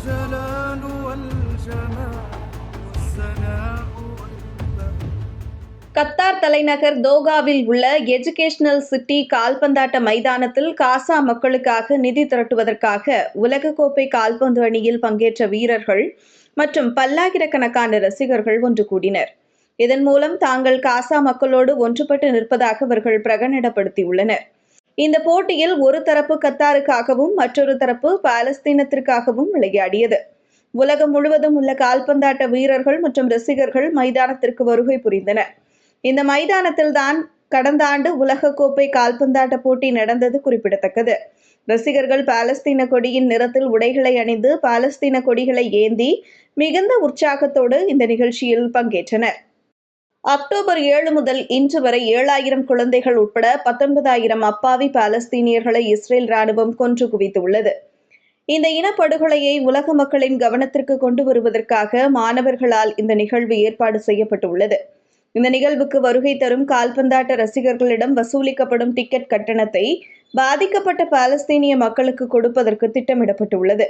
الجلال والجمال والثناء والبهاء Qatar தலைநகர் தோகாவில் உள்ள educational city கால்பந்தாட்ட மைதானத்தில் காசா மக்களுக்காக நிதி திரட்டுவதற்காக உலகக்கோப்பை கால்பந்து அணியில் பங்கேற்ற வீரர்கள் மற்றும் பல்லாயிரக்கணக்கான ரசிகர்கள் ஒன்று கூடினர் இதன் மூலம் தாங்கள் காசா மக்களோடு ஒன்றுபட்டு நிற்பதாக அவர்கள் பிரகடனப்படுத்தியுள்ளனர் இந்த போட்டியில் ஒரு தரப்பு கத்தாருக்காகவும் மற்றொரு தரப்பு பாலஸ்தீனத்திற்காகவும் விளையாடியது. உலகம் முழுவதும் உள்ள கால்பந்தாட்ட வீரர்கள் மற்றும் ரசிகர்கள் மைதானத்திற்கு வருகை புரிந்தனர் இந்த மைதானத்தில் தான் கடந்த ஆண்டு உலகக்கோப்பை கால்பந்தாட்ட போட்டி நடந்தது குறிப்பிடத்தக்கது. ரசிகர்கள் பாலஸ்தீன கொடியின் நிறத்தில் உடைகளை அணிந்து பாலஸ்தீன கொடிகளை ஏந்தி மிகுந்த உற்சாகத்தோடு இந்த நிகழ்ச்சியில் பங்கேற்றனர். அக்டோபர் ஏழு முதல் இன்று வரை ஏழாயிரம் குழந்தைகள் உட்பட பத்தொன்பதாயிரம் அப்பாவி பாலஸ்தீனியர்களை இஸ்ரேல் ராணுவம் கொன்று குவித்துள்ளது. இந்த இனப்படுகொலையை உலக மக்களின் கவனத்திற்கு கொண்டு வருவதற்காக மாணவர்களால் இந்த நிகழ்வு ஏற்பாடு செய்யப்பட்டுள்ளது. இந்த நிகழ்வுக்கு வருகை தரும் கால்பந்தாட்ட ரசிகர்களிடம் வசூலிக்கப்படும் டிக்கெட் கட்டணத்தை பாதிக்கப்பட்ட பாலஸ்தீனிய மக்களுக்கு கொடுப்பதற்கு திட்டமிடப்பட்டுள்ளது.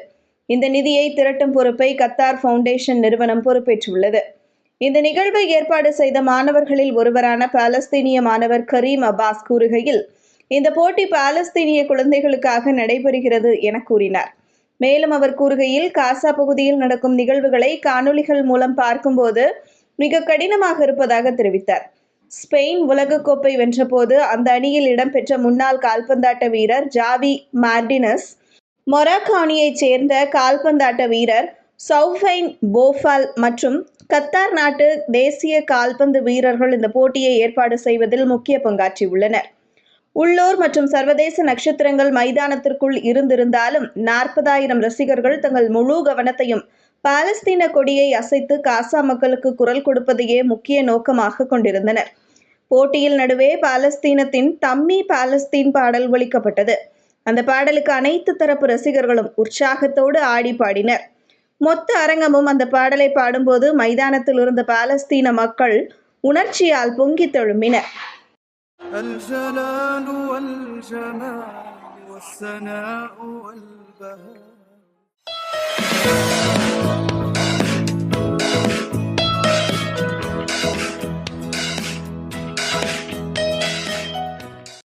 இந்த நிதியை திரட்டும் பொறுப்பை கத்தார் ஃபவுண்டேஷன் நிறுவனம் பொறுப்பேற்றுள்ளது. இந்த நிகழ்வை ஏற்பாடு செய்த மாணவர்களில் ஒருவரான பாலஸ்தீனிய மாணவர் கரீம் அப்பாஸ் கூறுகையில் இந்த போட்டி பாலஸ்தீனிய குழந்தைகளுக்காக நடைபெறுகிறது என கூறினார். மேலும் அவர் கூறுகையில் காசா பகுதியில் நடக்கும் நிகழ்வுகளை காணொளிகள் மூலம் பார்க்கும்போது மிக கடினமாக இருப்பதாக தெரிவித்தார். ஸ்பெயின் உலகக்கோப்பை வென்றபோது அந்த அணியில் இடம்பெற்ற முன்னாள் கால்பந்தாட்ட வீரர் ஜாவி மார்டினஸ் மொராக்கோ அணியைச் சேர்ந்த கால்பந்தாட்ட வீரர் சௌஃபைன் போஃபால் மற்றும் கத்தார் நாட்டு தேசிய கால்பந்து வீரர்கள் இந்த போட்டியை ஏற்பாடு செய்வதில் முக்கிய பங்காற்றியுள்ளனர். உள்ளூர் மற்றும் சர்வதேச நட்சத்திரங்கள் மைதானத்திற்குள் இருந்திருந்தாலும் நாற்பதாயிரம் ரசிகர்கள் தங்கள் முழு கவனத்தையும் பாலஸ்தீன கொடியை அசைத்து காசா மக்களுக்கு குரல் கொடுப்பதையே முக்கிய நோக்கமாக கொண்டிருந்தனர். போட்டியில் நடுவே பாலஸ்தீனத்தின் தம்மி பாலஸ்தீன் பாடல் ஒழிக்கப்பட்டது அந்த பாடலுக்கு அனைத்து தரப்பு ரசிகர்களும் உற்சாகத்தோடு ஆடி பாடினர். மொத்த அரங்கமும் அந்த பாடலை பாடும்போது மைதானத்தில் இருந்த பாலஸ்தீன மக்கள் உணர்ச்சியால் பொங்கித் தழும்பினர் الجلال والجمال والثناء والبهاء